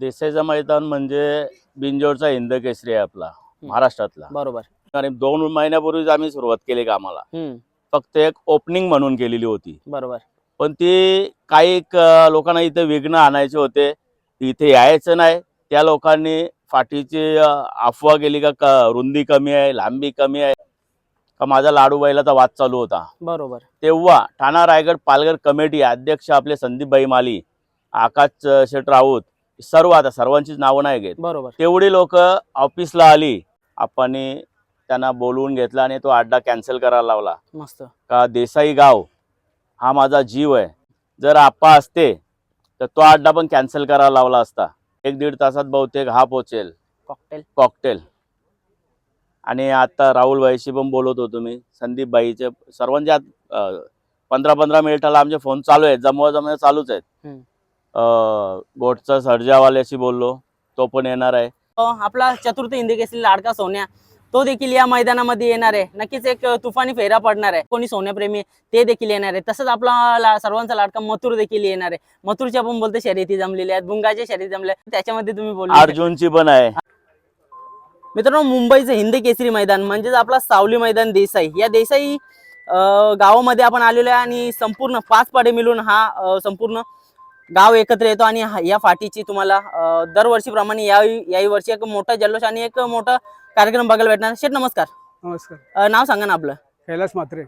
देसाईचं मैदान म्हणजे बिंजोरचा हिंद केसरी आहे आपला महाराष्ट्रातला. बरोबर. आणि दोन महिन्यापूर्वीच आम्ही सुरुवात केली कामाला. फक्त एक ओपनिंग म्हणून केलेली होती. बरोबर. पण ती काही लोकांना इथे विघ्न आणायचे होते. इथे यायचं नाही. त्या लोकांनी फाटीची अफवा केली का रुंदी कमी आहे लांबी कमी आहे. का माझा लाडू बैलाचा वाद चालू होता. बरोबर. तेव्हा ठाणा रायगड पालघर कमिटी अध्यक्ष आपले संदीपभाई माली आकाश शेठ राऊत सर्व आता सर्वांचीच नावं नाही घेत. बरोबर. तेवढी लोक ऑफिसला आली आपण त्यांना बोलवून घेतला आणि तो अड्डा कॅन्सल करायला लावला. मस्त. का देसाई गाव हा माझा जीव आहे. जर आप्पा असते तर तो अड्डा पण कॅन्सल करायला लावला असता. एक दीड तासात बहुतेक हा पोचेल. कॉकटेल. कॉकटेल. आणि आता राहुल भाईशी पण बोलत होतो मी संदीप भाईचे सर्वांच्या पंधरा पंधरा मिनिटाला आमचे फोन चालू आहेत जमवा जमवा चालूच आहेत. गोटचा सर्जावाल्याशी बोललो तो पण येणार आहे. अ, आपला चतुर्थ हिंदी केसरी लाडका सोन्या तो देखील या मैदानामध्ये येणार आहे. नक्कीच एक तुफानी फेरा पडणार आहे. कोणी सोन्याप्रेमी ते देखील येणार आहे. तसंच आपला ला- सर्वांचा लाडका मथुर देखील येणार आहे. मथुरच्या पण बोलते शर्यती जमलेल्या आहेत. बुंगाच्या शर्यती जमल्या आहेत. त्याच्यामध्ये तुम्ही बोलले अर्जुनची पण आहे. मित्रांनो मुंबईचं हिंद केसरी मैदान म्हणजेच आपला सावली मैदान देसाई. या देसाई गावामध्ये आपण आलेलो आहे आणि संपूर्ण पाच पाडे मिळून हा संपूर्ण गाव एकत्र येतो आणि या फाटीची तुम्हाला दरवर्षीप्रमाणे याही याही वर्षी एक मोठा जल्लोष आणि एक मोठा कार्यक्रम बघायला भेटणार. शेठ नमस्कार. नमस्कार. नाव सांगा ना आपलं. कैलास म्हात्रे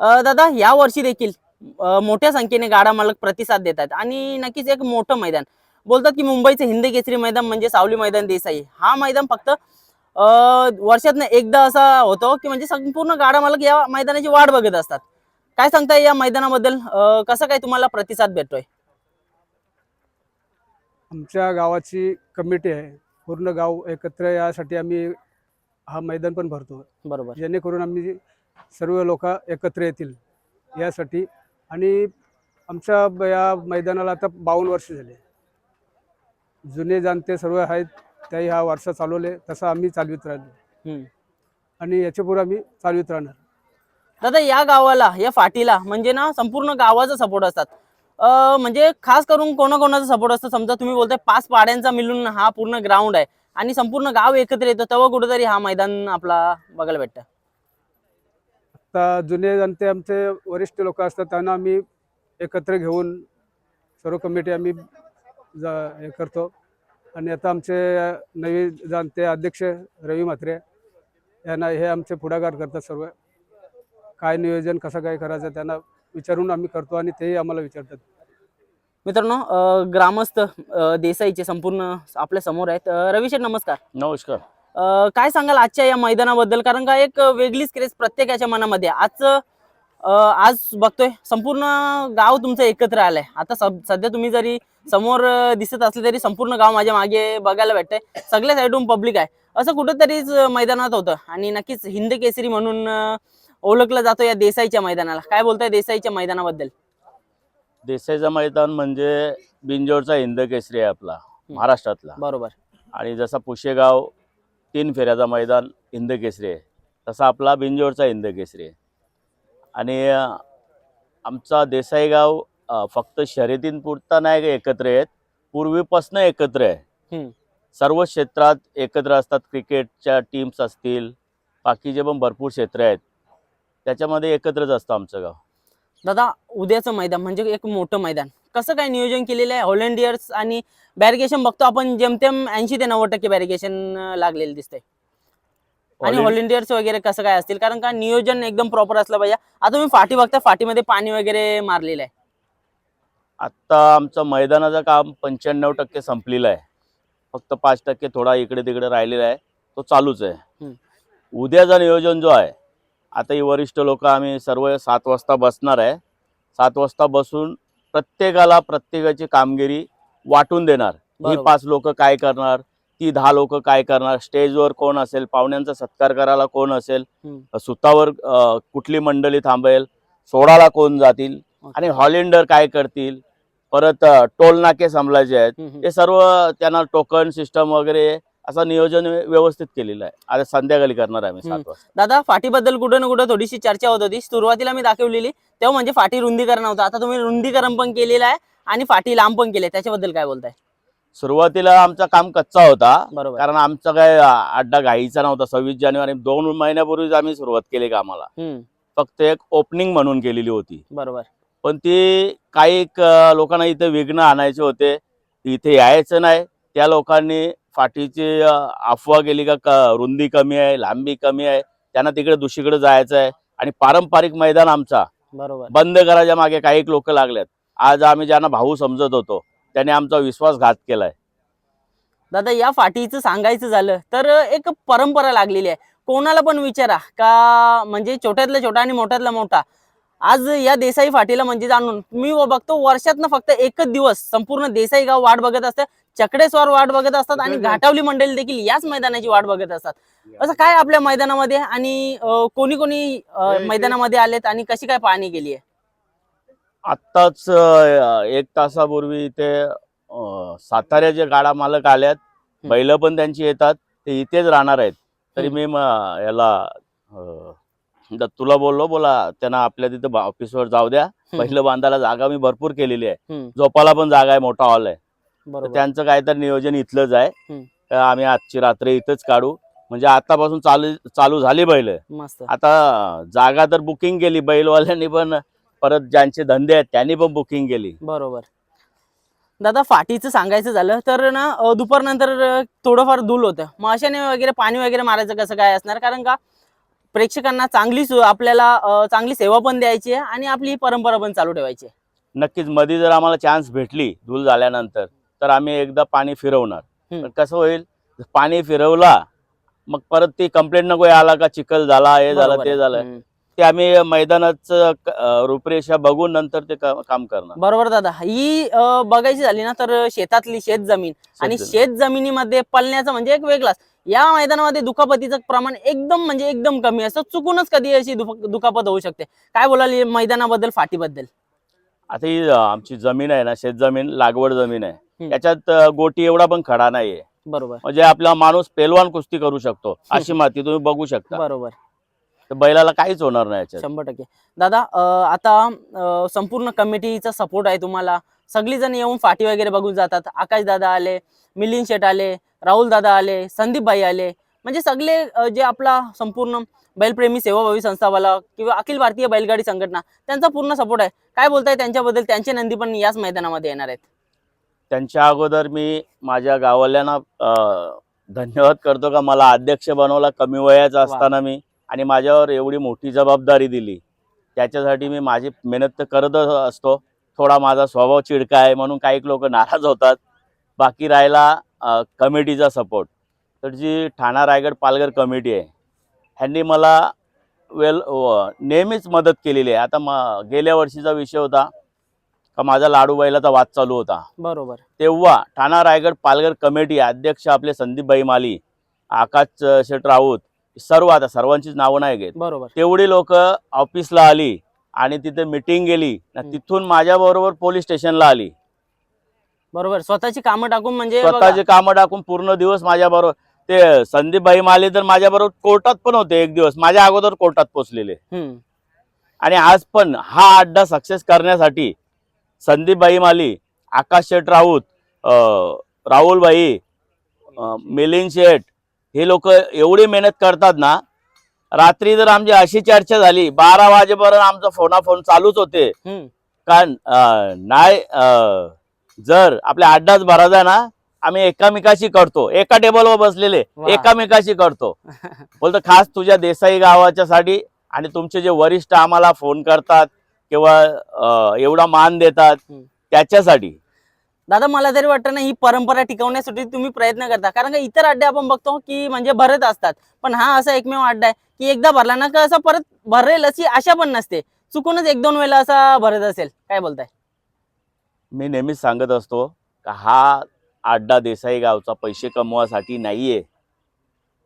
अ, दादा या वर्षी देखील मोठ्या संख्येने गाडा मालक प्रतिसाद देतात आणि नक्कीच एक मोठं मैदान. बोलतात की मुंबईचं हिंद केसरी मैदान म्हणजे सावली मैदान देसाई. हा मैदान फक्त अ, वर्षातनं एकदा असा होतो की म्हणजे संपूर्ण गाडा मालक या मैदानाची वाट बघत असतात. काय सांगताय या मैदानाबद्दल? कसं काय तुम्हाला प्रतिसाद भेटतोय? आमच्या गावाची कमिटी आहे. पूर्ण गाव एकत्र यासाठी आम्ही हा मैदान पण भरतो. बरोबर. जेणेकरून आम्ही सर्व लोक एकत्र येतील यासाठी. आणि आमच्या ब- या मैदानाला आता बावन्न वर्ष झाले. जुने जाणते सर्व आहेत त्याही हा वारसा चालवले तसा आम्ही चालवित राहिलो. हम्म. आणि याच्यापुढे आम्ही चालवित राहणार. दादा या गावाला या फाटीला म्हणजे ना संपूर्ण गावाचा सपोर्ट असतात. म्हणजे खास करून कोणाकोणाचा सपोर्ट असतो. समजा तुम्ही बोलताय पाच पाड्यांचा मिळून हा पूर्ण ग्राउंड आहे. आणि संपूर्ण गाव एकत्र येतं तेव्हा कुठेतरी हा मैदान आपला बघायला भेटतं. आता जुने जनते आमचे वरिष्ठ लोक असतात त्यांना आम्ही एकत्र घेऊन सर्व कमिटी आम्ही जा हे करतो. आणि आता आमचे नवे जाणते अध्यक्ष रवी म्हात्रे यांना हे आमचे पुढाकार करतात सर्व. काय नियोजन कसं काय करायचं त्यांना विचारून आम्ही करतो आणि तेही आम्हाला विचारतात. मित्रांनो अ, ग्रामस्थ अ, देसाईचे संपूर्ण आपल्यासमोर आहेत. अ, रविशेठ नमस्कार. नमस्कार. अ, काय सांगाल आजच्या या मैदानाबद्दल? कारण का एक वेगळीच क्रेज प्रत्येकाच्या मनामध्ये. आज आज बघतोय संपूर्ण गाव तुमचं एकत्र आलंय. आता सध्या तुम्ही जरी समोर अ, दिसत असले तरी संपूर्ण गाव माझ्या मागे बघायला भेटतंय. सगळ्या साईडून पब्लिक आहे. असं कुठंतरीच मैदानात होतं. आणि नक्कीच हिंद केसरी म्हणून अ, ओळखलं जातो या देसाईच्या मैदानाला. काय बोलताय देसाईच्या मैदानाबद्दल? देसाईचं मैदान म्हणजे बिंजोरचा हिंद केसरी आहे आपला महाराष्ट्रातला. बरोबर. आणि जसा पुशेगाव तीन फेऱ्याचा मैदान हिंद केसरी आहे तसा आपला बिंजोरचा हिंद केसरी आहे. आणि आमचा देसाई गाव फक्त शर्यतींपुरता नाही का एकत्र आहेत पूर्वीपासून एकत्र आहे. सर्व क्षेत्रात एकत्र असतात क्रिकेटच्या टीम्स असतील बाकीचे पण भरपूर क्षेत्र आहेत. त्याच्यामध्ये एकत्रच असतं आमचं गाव. दादा उद्याचं मैदान म्हणजे एक मोठं मैदान. कसं काय नियोजन केलेलं आहे? हॉलंडियर्स आणि बॅरिगेशन बघतो आपण जेमतेम ऐंशी ते नव्वद टक्के बॅरिगेशन लागलेलं दिसतंय. आणि हॉलंडियर्स वगैरे कसं काय असतील? कारण का नियोजन एकदम प्रॉपर असलं पाहिजे. आता तुम्ही फाटी बघता फाटीमध्ये पाणी वगैरे मारलेलं आहे. आत्ता आमचं मैदानाचं काम पंच्याण्णव टक्के संपलेलं आहे. फक्त पाच टक्के थोडा इकडे तिकडे राहिलेला आहे. तो चालूच आहे. उद्याचं नियोजन जो आहे आता ही वरिष्ठ लोक आम्ही सर्व सात वाजता बसणार आहे. सात वाजता बसून प्रत्येकाला प्रत्येकाची कामगिरी वाटून देणार. ही. पाच लोक काय करणार? ती दहा लोक काय करणार? स्टेजवर कोण असेल? पाहुण्यांचा सत्कार करायला कोण असेल. सुतावर कुठली मंडळी थांबेल? सोडाला कोण जातील? आणि हॉलिंडर काय करतील? परत टोल नाके सांभाळायचे आहेत. हे सर्व त्यांना टोकन सिस्टम वगैरे असं नियोजन व्य- व्यवस्थित केलेलं आहे. आता संध्याकाळी करणार आहे आम्ही सात हम्म. वाजता. दादा फाटीबद्दल कुठं ना कुठं थोडीशी चर्चा होत होती. सुरुवातीला मी दाखवलेली तेव्हा म्हणजे फाटी रुंदीकरण होतं. आता तुम्ही रुंदीकरण पण केलेलं आहे आणि फाटी लांब पण केली त्याच्याबद्दल काय बोलताय? सुरुवातीला आमचा काम कच्चा होता बरोबर. कारण आमचा काय अड्डा घाईचा नव्हता. सव्वीस जानेवारी दोन महिन्यापूर्वीच आम्ही सुरुवात केली कामाला. फक्त एक ओपनिंग म्हणून केलेली होती. बरोबर. पण ती काही लोकांना इथे विघ्न आणायचे होते. इथे यायचं नाही. त्या लोकांनी फाटीची अफवा केली का रुंदी कमी आहे लांबी कमी आहे त्यांना तिकडे दुसरीकडे जायचं आहे. आणि पारंपरिक मैदान आमचा. बरोबर. बंद करायच्या मागे काही लोक लागलेत. आज आम्ही ज्यांना भाऊ समजत होतो त्याने आमचा विश्वासघात केलाय. दादा या फाटीचं सांगायचं झालं तर एक परंपरा लागलेली आहे. कोणाला पण विचारा का म्हणजे छोट्यातला छोटा आणि मोठ्यातला मोठा. आज या देसाई फाटीला म्हणजे जाणून मी बघतो वर्षातनं फक्त एकच दिवस संपूर्ण देसाई गाव वाट बघत असतं. चकडेस्वार वाट बघत असतात आणि घाटावली मंडळी देखील याच मैदानाची वाट बघत असतात. असं काय आपल्या मैदानामध्ये आणि कोणी कोणी मैदानामध्ये आलेत आणि कशी काय पाहणी केली आहे? आत्ताच एक तासापूर्वी इथे साताऱ्याचे गाडा मालक आल्यात बैल पण त्यांची येतात ते इथेच राहणार आहेत. तरी मी याला दत्तूला बोललो बोला त्यांना आपल्या तिथे ऑफिसवर जाऊ द्या. पहिलं बांधायला जागा मी भरपूर केलेली आहे. झोपाला पण जागा आहे मोठा हॉल आहे. तर त्यांचं काहीतरी नियोजन इथलंच आहे. तर आम्ही आजची रात्र इथंच काढू. म्हणजे आतापासून चालू चालू झाली बैल. मस्त. आता जागा तर बुकिंग केली बैलवाल्यांनी पण परत ज्यांचे धंदे आहेत त्यांनी पण बुकिंग केली. बरोबर. दादा फाटीचं सांगायचं झालं तर ना दुपारनंतर थोडंफार धूल होतं. मग अशाने वगैरे पाणी वगैरे मारायचं कसं काय असणार? कारण का प्रेक्षकांना चांगली आपल्याला चांगली सेवा पण द्यायची आहे आणि आपली परंपरा पण चालू ठेवायची नक्कीच मध्ये जर आम्हाला चान्स भेटली धूल झाल्यानंतर तर आम्ही एकदा पाणी फिरवणार. कसं होईल? पाणी फिरवला मग परत ती कंप्लेंट नको आला का? चिखल झाला हे झालं ते. झालं. ते आम्ही मैदानाचं रूपरेषा बघून नंतर ते काम करणार. बरोबर दादा. ही बघायची झाली ना तर शेतातली शेत जमीन आणि. शेत जमिनीमध्ये पळण्याचं म्हणजे एक वेगळाच. या मैदानामध्ये दुखापतीचं प्रमाण एकदम म्हणजे एकदम कमी असतं चुकूनच कधी अशी दुख- दुखापत होऊ शकते. काय बोलाल मैदानाबद्दल फाटीबद्दल? आता ही आमची जमीन आहे ना शेत जमीन लागवड जमीन आहे. त्याच्यात गोटी एवढा पण खडा नाहीये. बरोबर. म्हणजे आपला माणूस पेलवान कुस्ती करू शकतो अशी माती तुम्ही बघू शकता. बरोबर. तर बैलाला काहीच होणार नाही याच्यात. शंभर टक्के. दादा अं, आता अं, संपूर्ण कमिटीचा सपोर्ट आहे तुम्हाला. सगळी जण येऊन फाटी वगैरे बघून जातात. आकाश दादा आले मिलिंद शेट आले राहुल दादा आले संदीप भाई आले. म्हणजे सगळे अं, जे आपला संपूर्ण बैलप्रेमी सेवाभावी संस्थावाला किंवा अखिल भारतीय बैलगाडी संघटना त्यांचा पूर्ण सपोर्ट आहे. काय बोलताय त्यांच्याबद्दल? त्यांचे नंदी पण याच मैदानामध्ये येणार आहेत. त्यांच्या अगोदर मी माझ्या गावाल्यांना धन्यवाद करतो का मला अध्यक्ष बनवला कमी वयाचा असताना मी आणि माझ्यावर एवढी मोठी जबाबदारी दिली. त्याच्यासाठी मी माझी मेहनत तर करतच असतो. थोडा माझा स्वभाव चिडका आहे म्हणून काही लोक नाराज होतात. बाकी राहिला कमिटीचा सपोर्ट. तर जी ठाणा रायगड पालघर कमिटी आहे ह्यांनी मला वेल नेहमीच मदत केलेली आहे. आता म गेल्या वर्षीचा विषय होता. का माझा लाडू बैलाचा वाद चालू होता. बरोबर. तेव्हा ठाणा रायगड पालघर कमिटी अध्यक्ष आपले संदीपभाई माली आकाश शेठ राऊत सर्व आता सर्वांचीच नावं नाही घेत. बरोबर. तेवढी लोक ऑफिसला आली आणि तिथे मिटिंग गेली. तिथून माझ्याबरोबर पोलीस स्टेशनला आली. बरोबर. स्वतःची कामं टाकून म्हणजे स्वतःचे कामं टाकून पूर्ण दिवस माझ्याबरोबर ते संदीपभाई माली तर माझ्याबरोबर कोर्टात पण होते एक दिवस. माझ्या अगोदर कोर्टात पोचलेले. आणि आज पण हा अड्डा सक्सेस करण्यासाठी संदीपबाई माली आकाश शेठ राऊत राहुलबाई मिलिंद शेठ हे लोक एवढी मेहनत करतात ना रात्री जर आमची अशी चर्चा झाली बारा वाजेपर्यंत आमचा फोनाफोन चालूच होते. कारण नाही जर आपल्या अड्डाच भरायचा ना आम्ही एकामेकाशी करतो. एका टेबलवर बसलेले. एकामेकाशी करतो. बोलतो खास तुझ्या देसाई गावाच्या साठी आणि तुमचे जे वरिष्ठ आम्हाला फोन करतात किंवा एवढा मान देतात. त्याच्यासाठी. दादा मला तरी वाटतं ना ही परंपरा टिकवण्यासाठी तुम्ही प्रयत्न करता. कारण का इतर अड्डे आपण बघतो की म्हणजे भरत असतात. पण हा असा एकमेव अड्डा आहे की एकदा भरला ना का असा परत भरेल अशी आशा पण नसते. चुकूनच एक दोन वेळा असा भरत असेल. काय बोलताय? मी नेहमीच सांगत असतो का हा अड्डा देसाई गावचा पैसे कमवासाठी नाहीये.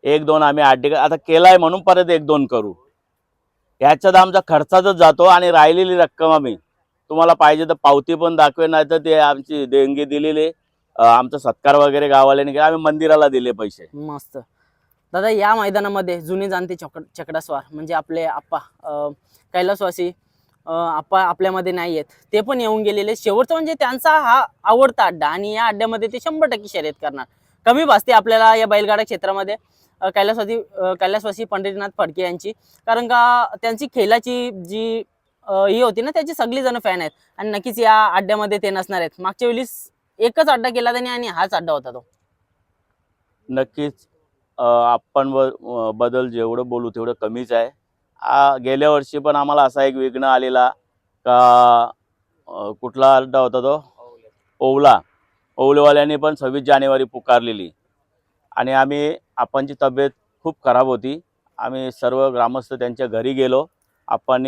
एक दोन आम्ही अड्डे आता केलाय म्हणून परत एक दोन करू. ह्याच्यात आमचा खर्चातच जातो आणि राहिलेली रक्कम आम्ही. तुम्हाला पाहिजे तर पावती पण दाखवे नाही तर ते आमची देणगी दिलेली आमचा सत्कार वगैरे गावाल्याने केला. आम्ही मंदिराला दिले पैसे. मस्त. दादा या मैदानामध्ये जुने जाणते चक चकडास्वार म्हणजे आपले आप्पा कैलासवासी आप्पा आपल्यामध्ये नाही आहेत ते पण येऊन गेलेले शेवटचं म्हणजे त्यांचा हा आवडता अड्डा आणि या अड्ड्यामध्ये ते शंभर टक्के शर्यत करणार. कमी भासते आपल्याला या बैलगाडा क्षेत्रामध्ये. अ, कैलासवासी पंढरीनाथ फडके यांची. कारण का त्यांची खेळाची जी ही होती ना त्याची सगळी जण फॅन आहेत. आणि नक्कीच या अड्ड्यामध्ये ते नसणार आहेत. मागच्या वेळेस एकच अड्डा केला त्यांनी आणि हाच अड्डा होता तो. नक्कीच आपण बदल जेवढं बोलू तेवढं कमीच आहे. आ, गेल्या वर्षी पण आम्हाला असा एक विघ्न आलेला का कुठला अड्डा होता तो? ओवला ओवलेवाल्यांनी पण सव्वीस जानेवारी पुकारलेली. आणि आम्ही आपणची तब्येत खूप खराब होती. आम्ही सर्व ग्रामस्थ त्यांच्या घरी गेलो. आपण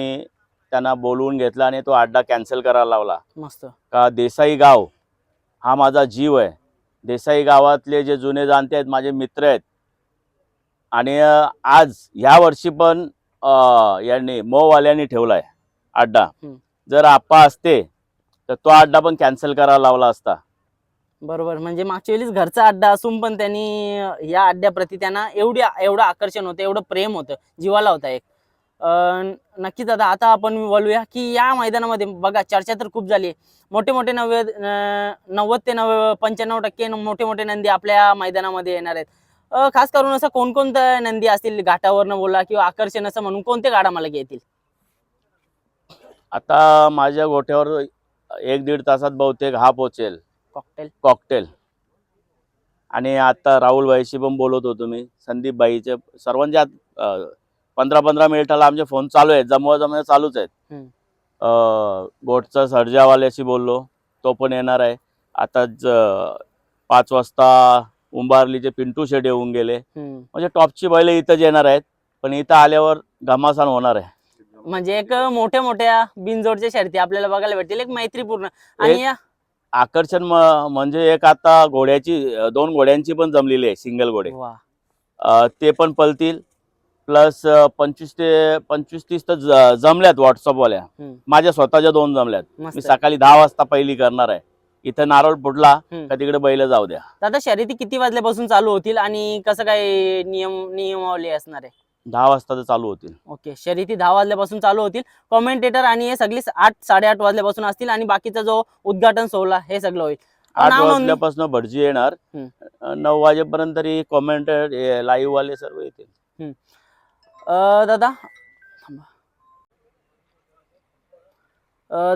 त्यांना बोलवून घेतला आणि तो अड्डा कॅन्सल करायला लावला. मस्त. का देसाई गाव हा माझा जीव आहे. देसाई गावातले जे जुने जाणते आहेत माझे मित्र आहेत. आणि आज ह्या वर्षी पण यांनी मोवाल्यांनी ठेवला आहे अड्डा. जर आप्पा असते तर तो अड्डा पण कॅन्सल करायला लावला असता. बरोबर. म्हणजे मागच्या वेळेस घरचा अड्डा असून पण त्यांनी या अड्ड्याप्रती त्यांना एवढी एवढं आकर्षण होतं एवढं प्रेम होतं जीवाला होता एक. नक्कीच दादा आता आपण बोलूया की या मैदानामध्ये बघा चर्चा तर खूप झाली मोठे मोठे नव्वे नव्वद ते नव्व पंच्याण्णव टक्के मोठे मोठे नंदी आपल्या मैदानामध्ये येणार आहेत. खास करून असं कोणकोणत्या नंदी असतील? घाटावरनं बोला किंवा आकर्षण असं म्हणून कोणते गाडा मला घेतील आता माझ्या गोठ्यावर एक दीड तासात बहुतेक हा पोचेल कॉकटेल. कॉकटेल. आणि आता राहुल भाईशी पण बोलत होतो मी संदीप भाईचे सर्वांच्या पंधरा पंधरा मिनिटाला आमचे फोन चालू आहेत जमवा जमवा चालूच आहेत. बोटचा सर्जावाल्याशी बोललो तो पण येणार आहे. आता ज- पाच वाजता उंबारलीचे पिंटू शेट येऊन गेले. म्हणजे टॉपची बैल इथंच येणार आहेत पण इथं आल्यावर घमासान होणार आहे. म्हणजे एक मोठ्या मोठ्या बिनजोडच्या शर्ती आपल्याला बघायला भेटतील एक मैत्रीपूर्ण. आणि आकर्षण म्हणजे एक आता घोड्याची दोन घोड्यांची पण जमलेली आहे सिंगल घोडे. ते पण पळतील. प्लस पंचवीस ते पंचवीस तीस तर जमल्यात व्हॉट्सअपवाल्या. माझ्या स्वतःच्या दोन जमल्यात. मी सकाळी दहा वाजता पहिली करणार आहे. इथं नारळ फुटला. का तिकडे बैल जाऊ द्या. दादा शर्यती किती वाजल्यापासून चालू होतील आणि कसं काय नियम नियमावली असणार आहे? दहा वाजता चालू होतील. ओके शर्यती दहा वाजल्यापासून चालू होतील. कॉमेंटेटर आणि हे सगळी आठ साडेआठ वाजल्यापासून असतील आणि बाकीचा जो उद्घाटन सोहळा हे सगळं होईल. आठ वाजल्यापासून भटजी येणार. नऊ वाजेपर्यंत तरी कॉमेंट लाईव्ह वाले सर्व येतील. अं, दादा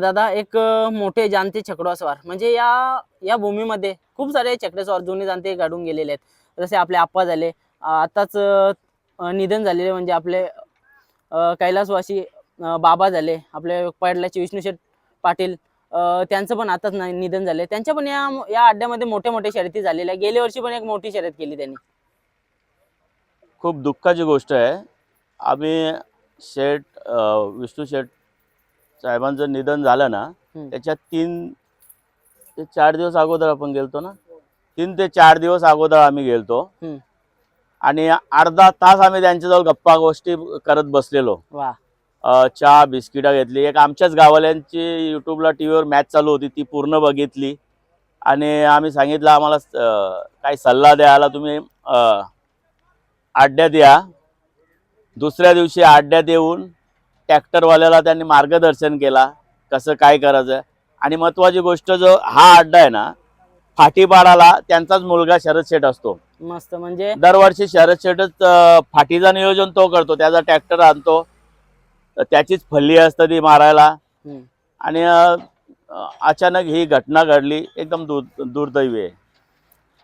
दादा एक मोठे जाणते छकडवास्वार. म्हणजे या या भूमीमध्ये खूप सारे छकडेस्वार जुने जाणते घडून गेलेले आहेत. जसे आपले आप्पा झाले. आताच निधन झालेले म्हणजे आपले कैलासवासी बाबा झाले आपले पडल्याचे विष्णुशेठ पाटील त्यांचं पण आताच नि- निधन झाले त्यांच्या पण या या अड्ड्यामध्ये मोठ्या मोठ्या शर्यती झालेल्या. गेल्या वर्षी पण एक मोठी शर्यत केली त्यांनी खूप दुःखाची गोष्ट आहे आम्ही शेठ विष्णू शेठ साहेबांचं निधन झालं ना हम्म. त्याच्या तीन ते चार दिवस अगोदर आपण गेलतो ना तीन ते चार दिवस अगोदर आम्ही गेलतो. आणि अर्धा तास आम्ही त्यांच्याजवळ गप्पा गोष्टी करत बसलेलो. वा. चहा बिस्किटा घेतली. एक आमच्याच गावाल्यांची युट्यूबला टी व्हीवर मॅच चालू होती. ती पूर्ण बघितली. आणि आम्ही सांगितलं आम्हाला काय सल्ला द्यायला तुम्ही अ, अड्ड्यात या दुसऱ्या दिवशी अड्ड्यात येऊन ट्रॅक्टरवाल्याला त्यांनी मार्गदर्शन केला. कसं काय करायचं? आणि महत्त्वाची गोष्ट जो हा अड्डा आहे ना फाटीपाडाला त्यांचाच मुलगा शरद शेठ असतो. मस्त म्हणजे दरवर्षी शरद शेठच फाटीचं नियोजन तो करतो त्याचा ट्रॅक्टर आणतो. त्याचीच फल्ली असतं ती मारायला. आणि अचानक ही घटना घडली एकदम दुर दुर्दैवी आहे.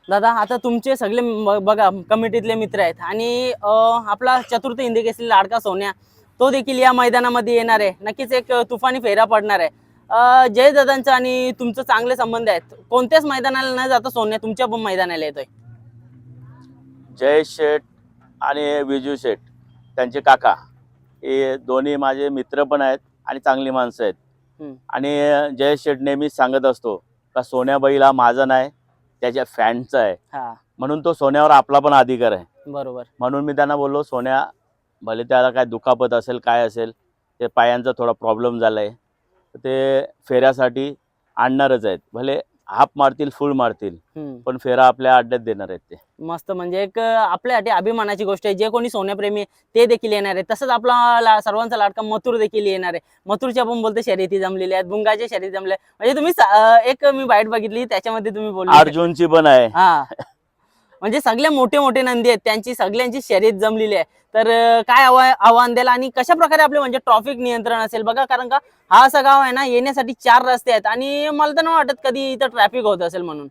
दादा आता तुमचे सगळे बघा कमिटीतले मित्र आहेत. आणि आपला चतुर्थ हिंदी केसरी लाडका सोन्या तो देखील या मैदानामध्ये येणार आहे. नक्कीच एक तुफानी फेरा पडणार आहे. जय दादांचं आणि तुमचं चांगले संबंध आहेत. कोणत्याच मैदानाला न जाता सोन्या तुमच्या पण मैदानाला येतोय. जय शेठ आणि विजू शेठ त्यांचे काका. हे दोन्ही माझे मित्र पण आहेत आणि चांगली माणसं आहेत. आणि जय शेठ नेहमीच सांगत असतो का सोन्याबाईल माझा नाही त्याच्या फॅनचा आहे. हा. म्हणून तो सोन्यावर आपला पण अधिकार आहे. बरोबर. म्हणून मी त्यांना बोललो सोन्या भले त्याला काय दुखापत असेल काय असेल ते पायांचा थोडा प्रॉब्लेम झाला आहे ते फेऱ्यासाठी आणणारच आहेत. भले हाफ मारतील फुल मारतील. हम्म. पण फेरा आपल्या अड्ड्यात देणार आहेत ते. मस्त म्हणजे एक आपल्यासाठी अभिमानाची गोष्ट आहे. जे कोणी सोन्याप्रेमी आहे, ते देखील येणार आहे तसंच आपला ला- सर्वांचा लाडका मथुर देखील येणार आहे. मथुरच्या पण बोलते शर्यती जमलेल्या आहेत. बुंगाच्या शर्यती जमल्या आहेत. म्हणजे तुम्ही सा- अं, एक मी बाईट बघितली त्याच्यामध्ये तुम्ही बोलले. अर्जुनची पण आहे. हा. म्हणजे सगळे मोठे मोठे नंदी आहेत त्यांची सगळ्यांची शर्यत जमलेली आहे. तर काय आव्हा- आव्हान द्याल आणि कशा प्रकारे आपले म्हणजे ट्रॉफिक नियंत्रण असेल बघा कारण का हा असा गाव आहे ना येण्यासाठी चार रस्ते आहेत आणि मला तर नाही वाटत कधी इथं ट्रॅफिक होत असेल म्हणून.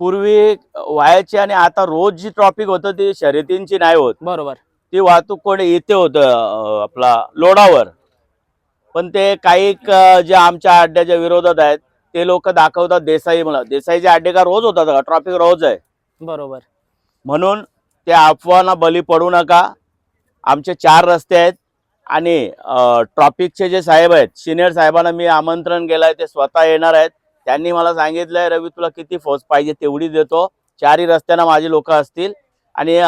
पूर्वी व्हायची आणि आता रोज जी ट्रॉफिक होतं ती शर्यतींची नाही होत. बरोबर. ती वाहतूक कोणी येते होतं आपला लोडावर पण ते काही जे आमच्या अड्ड्याच्या विरोधात आहेत ते लोक दाखवतात देसाई मला देसाईचे अड्डे का रोज होतात? का ट्रॉफिक रोज आहे. बरोबर. म्हणून त्या अफवांना बली पडू नका. आमचे चार रस्ते आहेत आणि ट्रॉफिकचे जे साहेब आहेत सिनियर साहेबांना मी आमंत्रण केलं आहे ते स्वतः येणार आहेत. त्यांनी मला सांगितलंय रवी तुला किती फौज पाहिजे तेवढी देतो. चारही रस्त्यांना माझी लोक असतील. आणि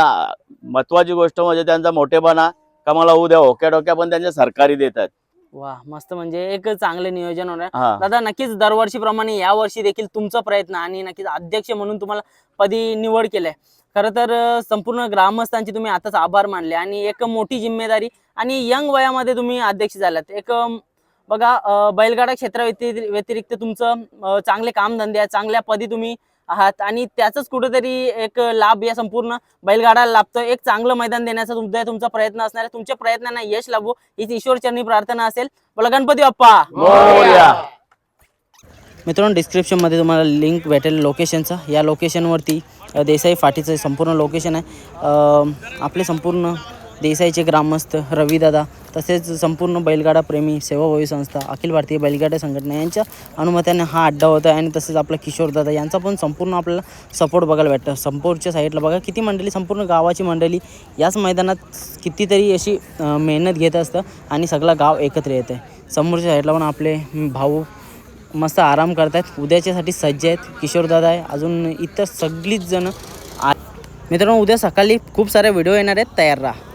महत्वाची गोष्ट म्हणजे त्यांचा मोठेपणा का मला उद्या होक्या डोक्या पण त्यांच्या सरकारी देतात वा मस्त म्हणजे एक चांगलं नियोजन होणार. दादा नक्कीच दरवर्षीप्रमाणे या वर्षी देखील तुमचा प्रयत्न आणि नक्कीच अध्यक्ष म्हणून तुम्हाला पदी निवड केलंय. खरं तर संपूर्ण ग्रामस्थांचे तुम्ही आताच आभार मानले आणि एक मोठी जिम्मेदारी आणि यंग वयामध्ये तुम्ही अध्यक्ष झालात. एक बघा बैलगाडा क्षेत्रा व्यतिरि- व्यतिरिक्त तुमचं चांगले कामधंदे चांगल्या पदी तुम्ही आहात. आणि त्याचाच कुठेतरी एक लाभ या संपूर्ण बैलगाडाला लाभतो एक चांगलं मैदान देण्याचा तुमचा तुमचा प्रयत्न असणार आहे. तुमच्या प्रयत्नांना यश लाभो. हीच ईश्वरचरणी प्रार्थना असेल. बोला गणपती बाप्पा. मोरया. मित्रांनो डिस्क्रिप्शनमध्ये तुम्हाला लिंक भेटेल लोकेशनचं या लोकेशनवरती देसाई फाटीचं संपूर्ण लोकेशन आहे. अ, आपले संपूर्ण देसाईचे ग्रामस्थ रवीदादा तसेच संपूर्ण बैलगाडा प्रेमी सेवाभावी संस्था अखिल भारतीय बैलगाडा संघटना यांच्या अनुमत्याने हा अड्डा होता आहे आणि तसेच आपला किशोरदादा यांचा पण संपूर्ण आपल्याला सपोर्ट बघायला भेटतं संपूरच्या साईडला बघा किती मंडळी संपूर्ण गावाची मंडळी याच मैदानात कितीतरी अशी मेहनत घेत असतं आणि सगळा गाव एकत्र येतं आहे समोरच्या साईडला पण आपले भाऊ मस्त आराम करतायत. उद्याच्यासाठी सज्ज आहेत. किशोरदादा आहे. अजून इतर सगळीच जण आ- मित्रांनो उद्या सकाळी खूप सारे व्हिडिओ येणार आहेत. तयार राहा.